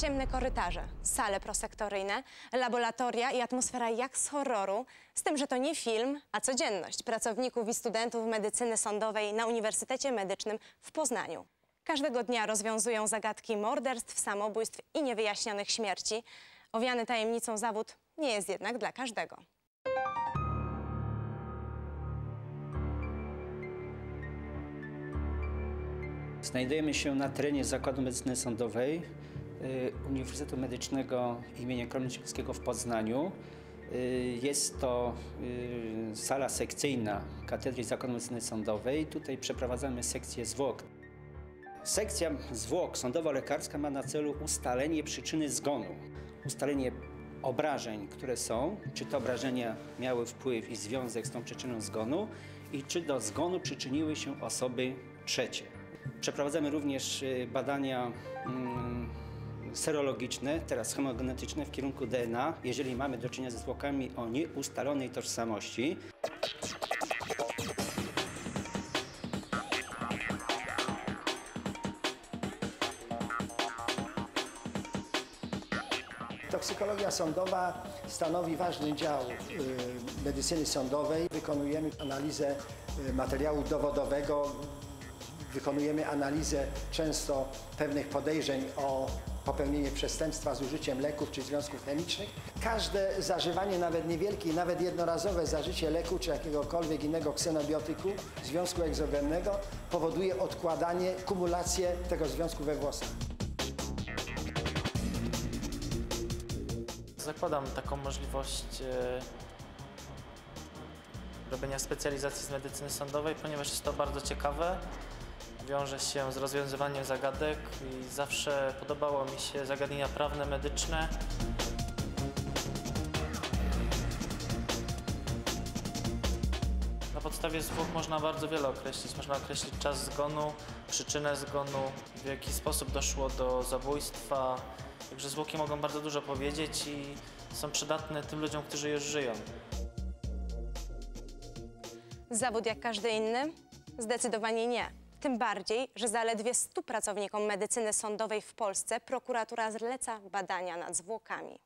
Ciemne korytarze, sale prosektoryjne, laboratoria i atmosfera jak z horroru, z tym, że to nie film, a codzienność pracowników i studentów medycyny sądowej na Uniwersytecie Medycznym w Poznaniu. Każdego dnia rozwiązują zagadki morderstw, samobójstw i niewyjaśnionych śmierci. Owiany tajemnicą zawód nie jest jednak dla każdego. Znajdujemy się na terenie Zakładu Medycyny Sądowej Uniwersytetu Medycznego im. Kromniczewskiego w Poznaniu. Y, Jest to y, sala sekcyjna Katedry Zakładu Medycyny Sądowej. Tutaj przeprowadzamy sekcję zwłok. Sekcja zwłok sądowo-lekarska ma na celu ustalenie przyczyny zgonu, ustalenie obrażeń, które są, czy te obrażenia miały wpływ i związek z tą przyczyną zgonu i czy do zgonu przyczyniły się osoby trzecie. Przeprowadzamy również y, badania mm, serologiczne, teraz homogenetyczne w kierunku DNA, jeżeli mamy do czynienia ze zwłokami o nieustalonej tożsamości. Toksykologia sądowa stanowi ważny dział y, medycyny sądowej. Wykonujemy analizę y, materiału dowodowego, wykonujemy analizę często pewnych podejrzeń o popełnienie przestępstwa z użyciem leków czy związków chemicznych. Każde zażywanie, nawet niewielkie, nawet jednorazowe zażycie leku czy jakiegokolwiek innego ksenobiotyku, związku egzogennego powoduje odkładanie, kumulację tego związku we włosach. Zakładam taką możliwość e, robienia specjalizacji z medycyny sądowej, ponieważ jest to bardzo ciekawe. Wiąże się z rozwiązywaniem zagadek i zawsze podobało mi się zagadnienia prawne, medyczne. Na podstawie zwłok można bardzo wiele określić. Można określić czas zgonu, przyczynę zgonu, w jaki sposób doszło do zabójstwa. Także zwłoki mogą bardzo dużo powiedzieć i są przydatne tym ludziom, którzy już żyją. Zawód jak każdy inny? Zdecydowanie nie. Tym bardziej, że zaledwie 100 pracownikom medycyny sądowej w Polsce prokuratura zleca badania nad zwłokami.